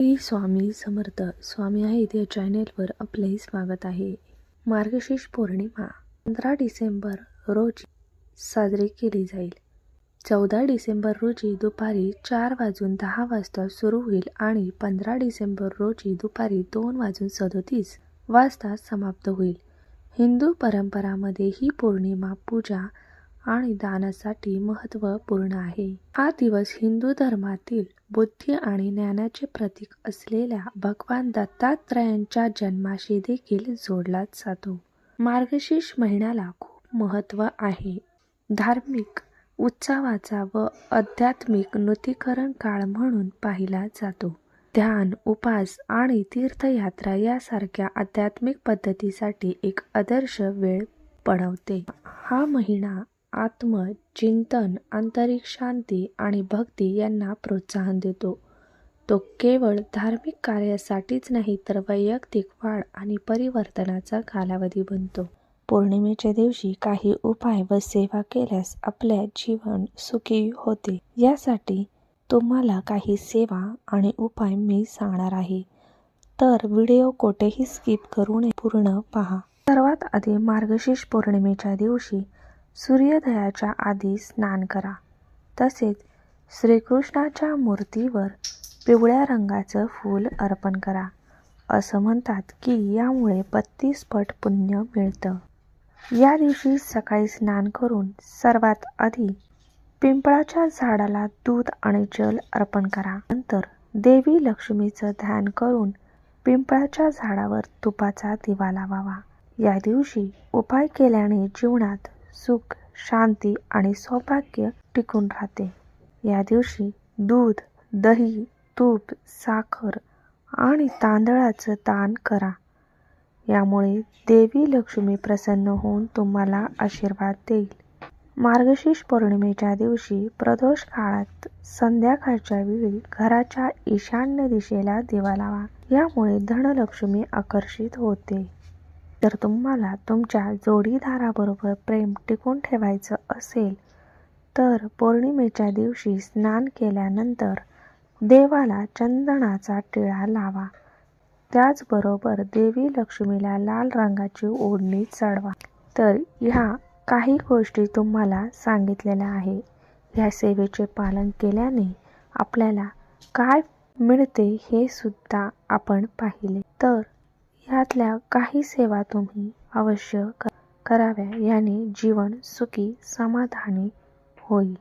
श्री स्वामी समर्थ. स्वामी आहेत या चॅनेलवर आपले स्वागत आहे. मार्गशीर्ष पौर्णिमा पंधरा डिसेंबर रोजी साजरी केली जाईल. चौदा डिसेंबर रोजी दुपारी चार वाजून दहा वाजता सुरू होईल आणि पंधरा डिसेंबर रोजी दुपारी दोन वाजून सदोतीस वाजता समाप्त होईल. हिंदू परंपरामध्ये ही पौर्णिमा पूजा आणि दानासाठी महत्त्वपूर्ण आहे. हा दिवस हिंदू धर्मातील बुद्धी आणि ज्ञानाचे प्रतीक असलेल्या भगवान दत्तात्रयांच्या जन्माशी देखील जोडला जातो. मार्गशीर्ष महिन्याला खूप महत्त्व आहे. धार्मिक उत्सवाचा व आध्यात्मिक नूतीकरण काळ म्हणून पाहिला जातो. ध्यान उपास आणि तीर्थयात्रा यासारख्या आध्यात्मिक पद्धतीसाठी एक आदर्श वेळ पडवते. हा महिना आत्म चिंतन आंतरिक शांती आणि भक्ती यांना प्रोत्साहन देतो. तो केवळ धार्मिक कार्यासाठीच नाही तर वैयक्तिक वाढ आणि परिवर्तनाचा कालावधी बनतो. पौर्णिमेच्या दिवशी काही उपाय व सेवा केल्यास आपले जीवन सुखी होते. यासाठी तुम्हाला काही सेवा आणि उपाय मी सांगणार आहे. तर व्हिडिओ कोठेही स्किप करू नये पूर्ण पहा. सर्वात आधी मार्गशीर्ष पौर्णिमेच्या दिवशी सूर्योदयाच्या आधी स्नान करा. तसेच श्रीकृष्णाच्या मूर्तीवर पिवळ्या रंगाचं फूल अर्पण करा. असं म्हणतात की यामुळे बत्तीस पट पुण्य मिळतं. या दिवशी सकाळी स्नान करून सर्वात आधी पिंपळाच्या झाडाला दूध आणि जल अर्पण करा. नंतर देवी लक्ष्मीचं ध्यान करून पिंपळाच्या झाडावर तुपाचा दिवा लावावा. या दिवशी उपाय केल्याने जीवनात सुख शांती आणि सौभाग्य टिकून राहते. या दिवशी दूध दही तूप साखर आणि तांदळाचं दान करा. यामुळे देवी लक्ष्मी प्रसन्न होऊन तुम्हाला आशीर्वाद देईल. मार्गशीर्ष पौर्णिमेच्या दिवशी प्रदोष काळात संध्याकाळच्या वेळी घराच्या ईशान्य दिशेला दिवा लावा. यामुळे धनलक्ष्मी आकर्षित होते. जर तुम्हाला तुमच्या जोडीदाराबरोबर प्रेम टिकून ठेवायचं असेल तर पौर्णिमेच्या दिवशी स्नान केल्यानंतर देवाला चंदनाचा टिळा लावा. त्याचबरोबर देवी लक्ष्मीला लाल रंगाची ओढणी चढवा. तर ह्या काही गोष्टी तुम्हाला सांगितलेल्या आहे. ह्या सेवेचे पालन केल्याने आपल्याला काय मिळते हे सुद्धा आपण पाहिले. तर ह्यातल्या काही सेवा तुम्ही अवश्य कराव्या. याने जीवन सुखी समाधानी होईल.